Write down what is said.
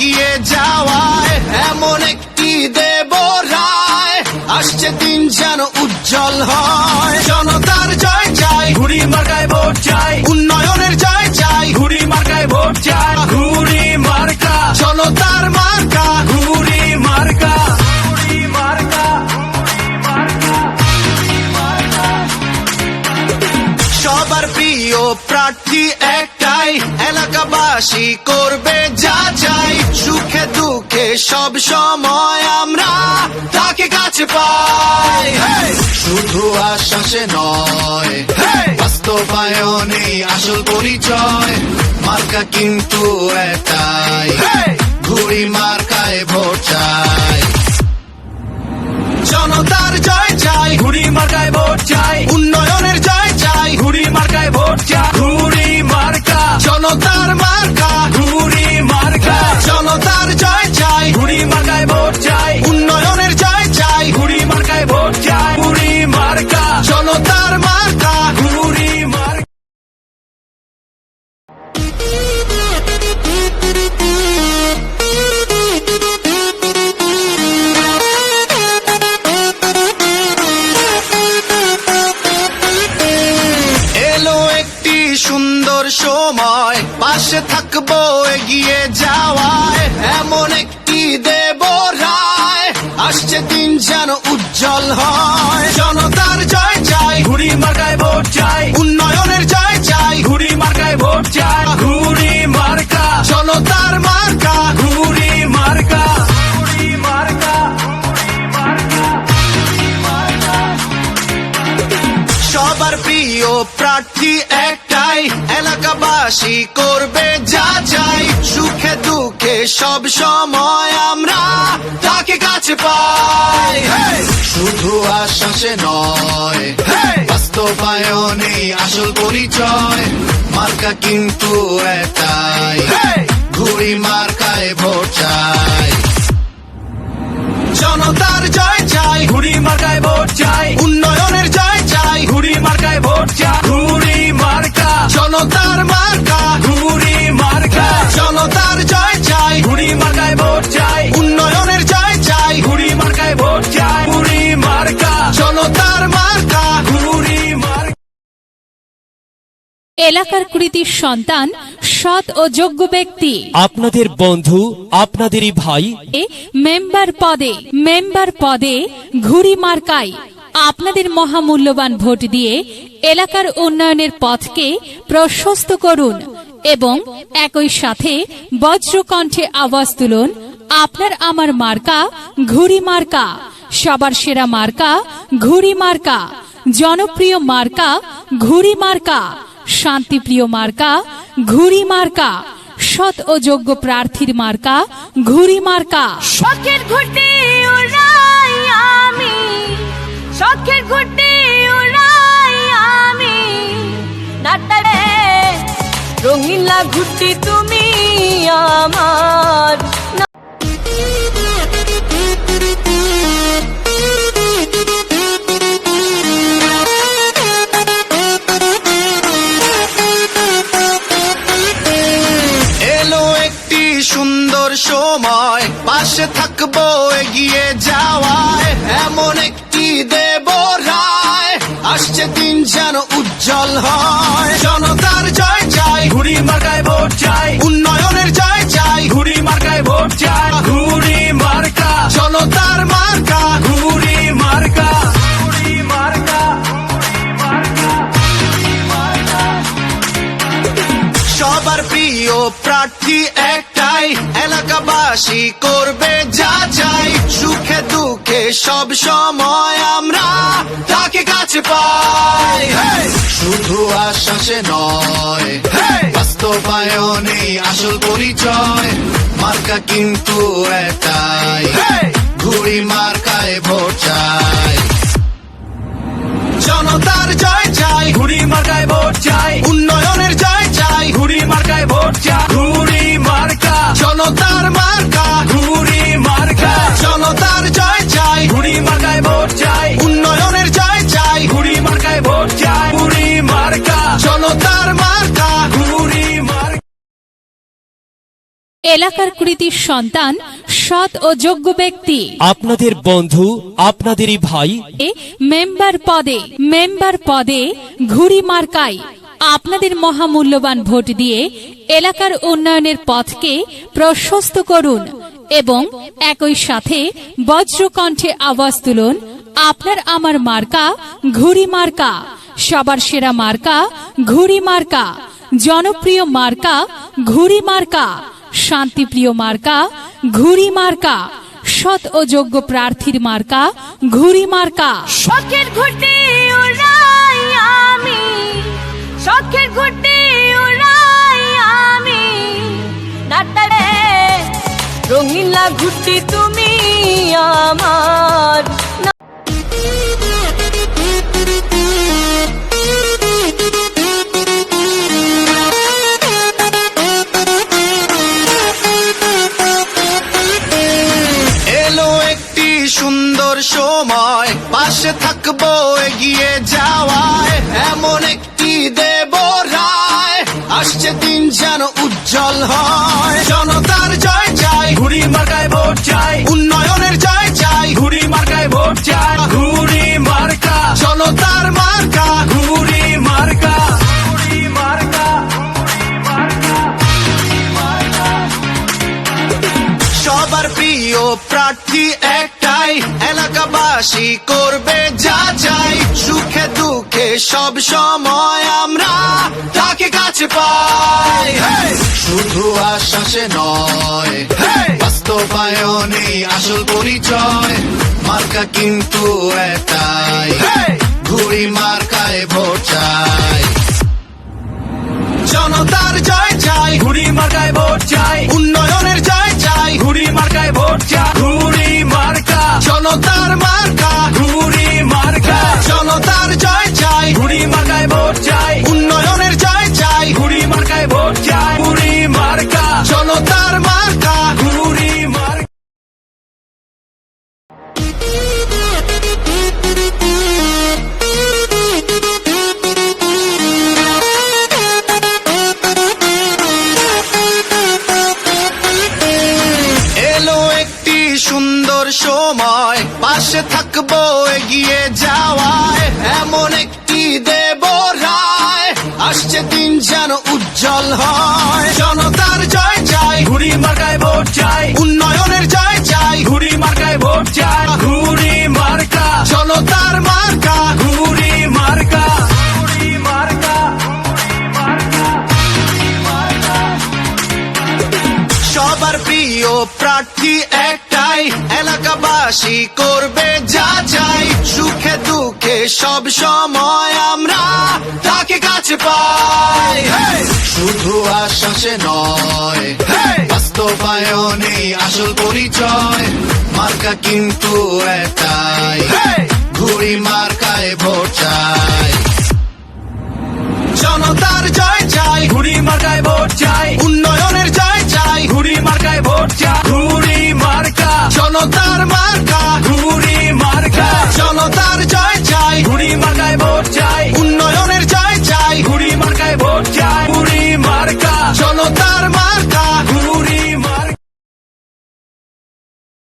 এগিয়ে যাওয়ায় এমন একটি দেব রায়। আসছে দিন যেন উজ্জ্বল হয়। জনতার জয় চাই, ঘুড়ি মার্কায় ভোট চাই। উন্নয়নের জয় চাই, ঘুড়ি মার্কায় ভোট চাই। ঘুড়ি মার্কা। জনতার মার্কা, ঘুড়ি মার্কা। সবার প্রিয় প্রার্থী একটাই, এলাকাবাসী করবে যা দুঃখে সব সময় আমরা তাকে কাছে পাই। শুধু আশ্বাসে নয়। বাস্তবায়নে আসল পরিচয়, মার্কা কিন্তু এটাই! ঘুড়ি মার্কায় ভোট চাই। জনতার জয় চাই। ঘুড়ি সুন্দর সময়, পাশে থাকব, এগিয়ে যাওয়ায়। এমন একটি দেব রায়, আসছে দিন যেন উজ্জ্বল হয়। জনতার জয় চাই, ঘুড়ি মাগায় ভোট চাই। এলাকাবাসী করবে যা চাই সুখে দুঃখে সব সময় আমরা তাকে কাছে পাই! শুধু আশ্বাসে নয়! বাস্তবায়নে আসল পরিচয় মার্কা কিন্তু এটাই! ঘুড়ি মার্কায় ভোট চাই এলাকার কৃতির সন্তান সৎ ও যোগ্য ব্যক্তি। আপনাদের বন্ধু আপনাদেরই ভাই। মেম্বার পদে মেম্বার পদে ঘুড়ি মার্কাই আপনাদের মহামূল্যবান ভোট দিয়ে এলাকার উন্নয়নের পথকে প্রশস্ত করুন এবং একই সাথে বজ্রকণ্ঠে আওয়াজ তুলুন আপনার আমার মার্কা ঘুড়ি মার্কা সবার সেরা মার্কা ঘুড়ি মার্কা জনপ্রিয় মার্কা ঘুড়ি মার্কা। শান্তিপ্রিয় মার্কা ঘুড়ি মার্কা, সৎ ও যোগ্য প্রার্থীর মার্কা ঘুড়ি মার্কা। শখের ঘুরতে আমি, শখের ঘুরতে উড়াই আমি। নাটারে রঙিলা ঘুরতে তুমি আমার। সময়, পাশে থাকব, এগিয়ে যাওয়ায়। এমন একটি দেব রায়, আসছে দিন যেন উজ্জ্বল হয়। জনতার জয় চাই, ঘুড়ি মার্কায় ভোট চাই। উন্নয়নের এলাকাবাসী করবে যা চাই সুখে দুঃখে সব সময় আমরা তাকে কাছে পাই! শুধু আশ্বাসে নয়! বাস্তবায়নে আসল পরিচয় মার্কা কিন্তু এটাই! ঘুড়ি মার্কায় ভোট চাই এলাকার কৃতির সন্তান সৎ ও যোগ্য ব্যক্তি। আপনাদের বন্ধু আপনাদেরই ভাই। মেম্বার পদে মেম্বার পদে ঘুড়ি মার্কাই আপনাদের মহামূল্যবান ভোট দিয়ে এলাকার উন্নয়নের পথকে প্রশস্ত করুন এবং একই সাথে বজ্রকণ্ঠে আওয়াজ তুলুন আপনার আমার মার্কা ঘুড়ি মার্কা সবার সেরা মার্কা ঘুড়ি মার্কা জনপ্রিয় মার্কা ঘুড়ি মার্কা। শান্তিপ্রিয় মার্কা ঘুড়ি মার্কা, সৎ ও যোগ্য প্রার্থীর মার্কা ঘুড়ি মার্কা। শখের ঘুরতে আমি, শখের ঘুরতে উড়াই আমি। নাটারে রঙিলা ঘুরতে তুমি আমার থাকব এগিয়ে যাওয়ায় প্রিয় প্রার্থী একটাই এলাকাবাসী করবে যা চাই। সুখে দুঃখে সব সময় আমরা তাকে কাছে পাই। শুধু আশ্বাসে নয়। বাস্তবায়নে আসল পরিচয় মার্কা কিন্তু একটাই ঘুড়ি মার্কায় ভোট চাই। জনতার জয় চাই ঘুড়ি মার্কায় ভোট চাই। ঘুড়ি মার্কায় আসছে দিন যেন উজ্জ্বল হয়। জনতার জয় চাই, ঘুড়ি মার্কায় ভোট চাই। উন্নয়নের জয় চাই, ঘুড়ি মার্কায় ভোট চাই। ঘুড়ি মার্কা। জনতার মার্কা, ঘুড়ি মার্কা। সবার প্রিয় প্রার্থী একটাই, এলাকাবাসী করবে যা চাই। সব সময় আমরা তাকে কাছে পাই। শুধু আশ্বাসে নয়। বাস্তবায়নে আসল পরিচয় মার্কা কিন্তু এটাই। ঘুড়ি মার্কায় ভোট চাই। জনতার জয় চাই ঘুড়ি মার্কায় ভোট চাই। উন্নয়নের জয় চাই ঘুড়ি মার্কায় ভোট চাই। ঘুড়ি মার্কা। জনতা